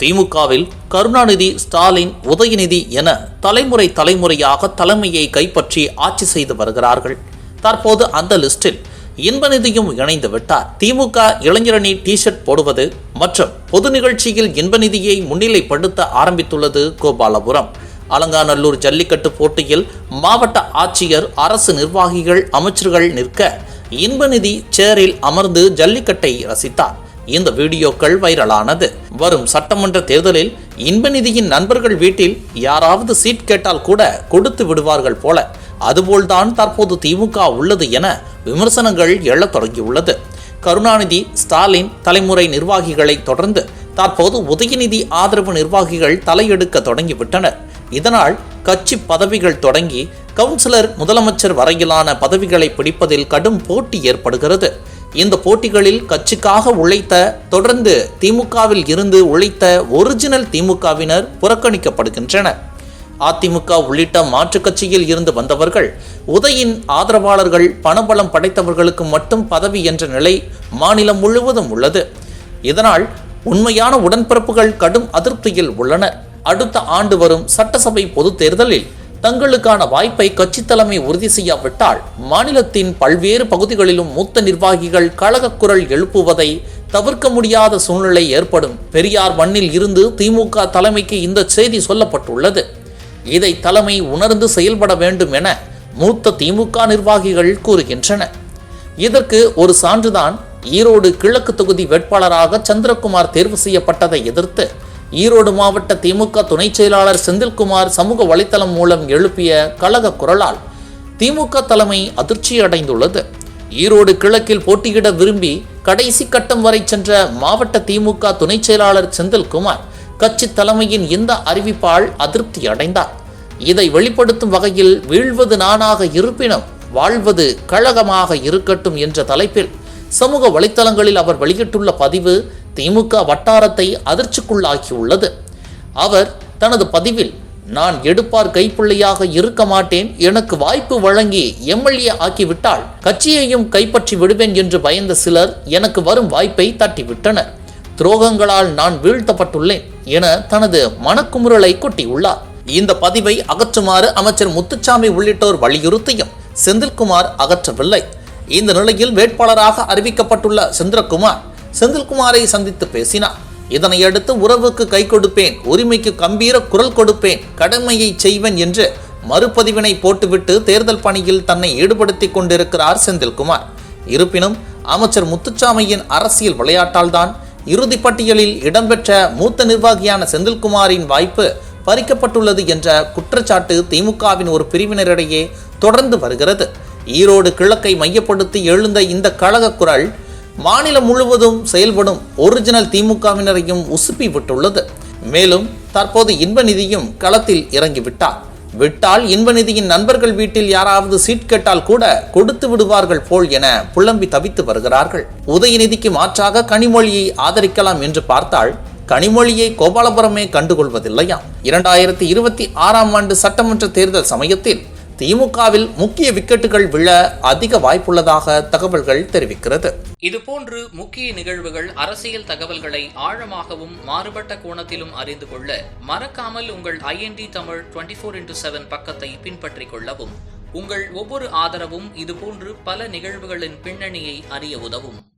திமுகவில் கருணாநிதி ஸ்டாலின் உதயநிதி என தலைமுறை தலைமுறையாக தலைமையை கைப்பற்றி ஆட்சி செய்து வருகிறார்கள். தற்போது அந்த லிஸ்டில் இன்பநிதியும் இணைந்து விட்டார். திமுக இளைஞரணி டி ஷர்ட் போடுவது மற்றும் பொது நிகழ்ச்சியில் இன்பநிதியை முன்னிலைப்படுத்த ஆரம்பித்துள்ளது கோபாலபுரம். அலங்காநல்லூர் ஜல்லிக்கட்டு போட்டியில் மாவட்ட ஆட்சியர் அரசு நிர்வாகிகள் அமைச்சர்கள் நிற்க இன்பநிதி சேரில் அமர்ந்து ஜல்லிக்கட்டை ரசித்தார். இந்த வீடியோக்கள் வைரலானது. வரும் சட்டமன்ற தேர்தலில் இன்பநிதியின் நண்பர்கள் வீட்டில் யாராவது சீட் கேட்டால் கூட கொடுத்து விடுவார்கள் போல. அதுபோல்தான் தற்போது திமுக உள்ளது என விமர்சனங்கள் எழத் தொடங்கியுள்ளது. கருணாநிதி ஸ்டாலின் தலைமுறை நிர்வாகிகளை தொடர்ந்து தற்போது உதயநிதி ஆதரவு நிர்வாகிகள் தலையெடுக்க தொடங்கிவிட்டனர். இதனால் கட்சி பதவிகள் தொடங்கி கவுன்சிலர் முதலமைச்சர் வரையிலான பதவிகளை பிடிப்பதில் கடும் போட்டி ஏற்படுகிறது. இந்த போட்டிகளில் கட்சிக்காக உழைத்த தொடர்ந்து திமுகவில் இருந்து உழைத்த ஒரிஜினல் திமுகவினர் புறக்கணிக்கப்படுகின்றனர். அதிமுக உள்ளிட்ட மாற்றுக் கட்சியில் இருந்து வந்தவர்கள் உதயின் ஆதரவாளர்கள் பணபலம் படைத்தவர்களுக்கு மட்டும் பதவி என்ற நிலை மாநிலம் முழுவதும் உள்ளது. இதனால் உண்மையான உடன்பிறப்புகள் கடும் அதிருப்தியில் உள்ளனர் அடுத்த ஆண்டு வரும் சட்டசபை பொதுத் தேர்தலில் தங்களுக்கான வாய்ப்பை கட்சி தலைமை உறுதி செய்யாவிட்டால் மாநிலத்தின் பல்வேறு பகுதிகளிலும் மூத்த நிர்வாகிகள் கழக குரல் எழுப்புவதை தவிர்க்க முடியாத சூழ்நிலை ஏற்படும். பெரியார் மண்ணில் இருந்து திமுக தலைமைக்கு இந்த செய்தி சொல்லப்பட்டுள்ளது. இதை தலைமை உணர்ந்து செயல்பட வேண்டும் என மூத்த திமுக நிர்வாகிகள் கூறுகின்றனர் இதற்கு ஒரு சான்றுதான் ஈரோடு கிழக்கு தொகுதி வேட்பாளராக சந்திரகுமார் தேர்வு செய்யப்பட்டதை எதிர்த்து ஈரோடு மாவட்ட திமுக துணைச் செயலாளர் செந்தில்குமார் சமூக வலைத்தளம் மூலம் எழுப்பிய கழக குரலால் திமுக தலைமை அதிர்ச்சி அடைந்துள்ளது. ஈரோடு கிழக்கில் போட்டியிட விரும்பி கடைசி கட்டம் வரை சென்ற மாவட்ட திமுக துணைச் செயலாளர் செந்தில்குமார் கட்சி தலைமையின் இந்த அறிவிப்பால் அதிருப்தி அடைந்தார். இதை வெளிப்படுத்தும் வகையில் வீழ்வது நானாக இருப்பினும் வாழ்வது கழகமாக இருக்கட்டும் என்ற தலைப்பில் சமூக வலைத்தளங்களில் அவர் வெளியிட்டுள்ள பதிவு திமுக வட்டாரத்தை அதிர்ச்சிக்குள்ளாக்கியுள்ளது. அவர் தனது பதிவில் நான் எடுப்பார் கைப்பிள்ளையாக இருக்க மாட்டேன் எனக்கு வாய்ப்பு வழங்கி எம்எல்ஏ ஆக்கிவிட்டால் கட்சியையும் கைப்பற்றி விடுவேன் என்று பயந்த சிலர் எனக்கு வரும் வாய்ப்பை தட்டிவிட்டனர். துரோகங்களால் நான் வீழ்த்தப்பட்டுள்ளேன் என தனது மனக்குமுறலை கொட்டியுள்ளார். இந்த பதிவை அகற்றுமாறு அமைச்சர் முத்துச்சாமி உள்ளிட்டோர் வலியுறுத்தியும் செந்தில்குமார் அகற்றவில்லை. இந்த நிலையில் வேட்பாளராக அறிவிக்கப்பட்டுள்ள செந்தில்குமார் செந்தில்குமாரை சந்தித்து பேசினார். இதனையடுத்து உறவுக்கு கை கொடுப்பேன் உரிமைக்கு கம்பீர குரல் கொடுப்பேன் கடமையை செய்வேன் என்று மறுபதிவினை போட்டுவிட்டு தேர்தல் பணியில் தன்னை ஈடுபடுத்திக் கொண்டிருக்கிறார் செந்தில்குமார். இருப்பினும் அமைச்சர் முத்துச்சாமியின் அரசியல் விளையாட்டால்தான் இறுதி பட்டியலில் இடம்பெற்ற மூத்த நிர்வாகியான செந்தில்குமாரின் வாய்ப்பு பறிக்கப்பட்டுள்ளது என்ற குற்றச்சாட்டு திமுகவின் ஒரு பிரிவினரிடையே தொடர்ந்து வருகிறது. ஈரோடு கிழக்கை மையப்படுத்தி எழுந்த இந்த கழக குரல் மாநிலம் முழுவதும் செயல்படும் ஒரிஜினல் திமுகவினரையும் உசுப்பி விட்டுள்ளது. மேலும் தற்போது இன்பநிதியும் களத்தில் இறங்கிவிட்டார். விட்டால் இன்பநிதியின் நண்பர்கள் வீட்டில் யாராவது சீட் கேட்டால் கூட கொடுத்து விடுவார்கள் போல் என புலம்பி தவித்து வருகிறார்கள். உதயநிதிக்கு மாற்றாக கனிமொழியை ஆதரிக்கலாம் என்று பார்த்தால் கனிமொழியை கோபாலபுரமே கண்டுகொள்வதில்லையாம். இரண்டாயிரத்தி இருபத்தி ஆறாம் ஆண்டு சட்டமன்ற தேர்தல் சமயத்தில் திமுகவில் முக்கிய விக்கெட்டுகள் விழ அதிக வாய்ப்புள்ளதாக தகவல்கள் தெரிவிக்கிறது. இதுபோன்று முக்கிய நிகழ்வுகள் அரசியல் தகவல்களை ஆழமாகவும் மாறுபட்ட கோணத்திலும் அறிந்து கொள்ள மறக்காமல் உங்கள் IND Tamil twenty four into seven பக்கத்தை பின்பற்றிக் கொள்ளவும். உங்கள் ஒவ்வொரு ஆதரவும் இதுபோன்று பல நிகழ்வுகளின் பின்னணியை அறிய உதவும்.